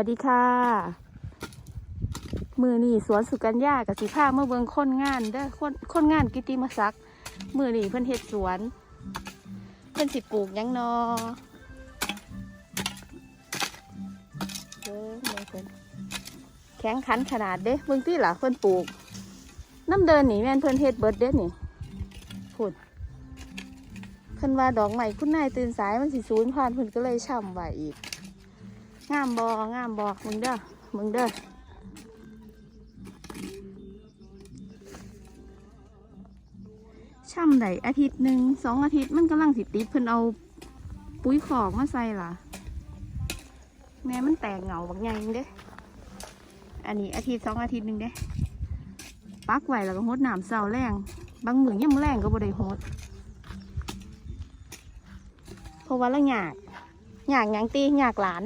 วัสดีค่ะ มือนี่สวนสุกัญญากับสีผ้าเมื่อเบิงคนงานเด้อคนคนงานกิติมศักดิ์มือนี่เพิ่นเฮ็ดสวน เพิ่นสิปลูกยังนอเด้อเบิ่งเพิ่นแข็งขันขนาดเด้เบิ่งที่หล่ะเพิ่นปลูก น้ำเดินนี่แม่นเพิ่นเฮ็ดเบิดเด้นี่พูดเพิ่นว่าดอกใหม่คุณนายตื่นสายมันสิสูญพันเพิ่นก็เลยช่ำไว้อีก งามบองามบอมึงเด้อมึงเด้อช่ำไดอาทิตย์หนึ่งสองอาทิตย์มันกำลังสิติดเพิ่นเอาปุ๋ยขอกมาใส่ล่ะแม่มันแตกเหงาบักใหญ่นึงเด้อันนี้อาทิตย์สองอาทิตย์หนึ่งเด้ปักไว้แล้วก็หดหน้ำเสาแรงบางมือยังแรงก็บ่ได้หดเพราะว่าละหยากหยากหยังตีหยากหลาน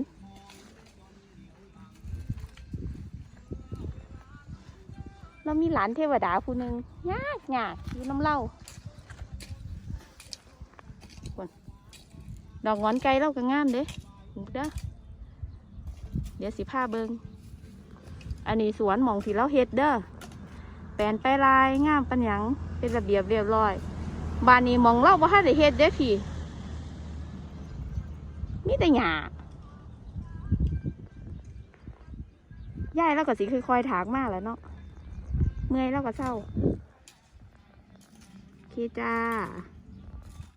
เรามีหลานเทวดาผู้หนึ่งยากยากอยู่น้ำเล่าดอกงอนไก่เราก็งามเด้เด้อเดี๋ยวสิผ้าเบิงอันนี้สวนหมองที่เราเฮ็ดเด้อแปลนไปลายงามปัญญังเป็นระเบียบเรียบร้อยบ้านนี้มองเราบ่ทันได้เฮ็ดเด้อพี่มีแต่หญ้ายายเราก็สิค่อยๆถากมากแล้วเนาะ เมื่อยแล้วก็เศร้าโอเคจ้า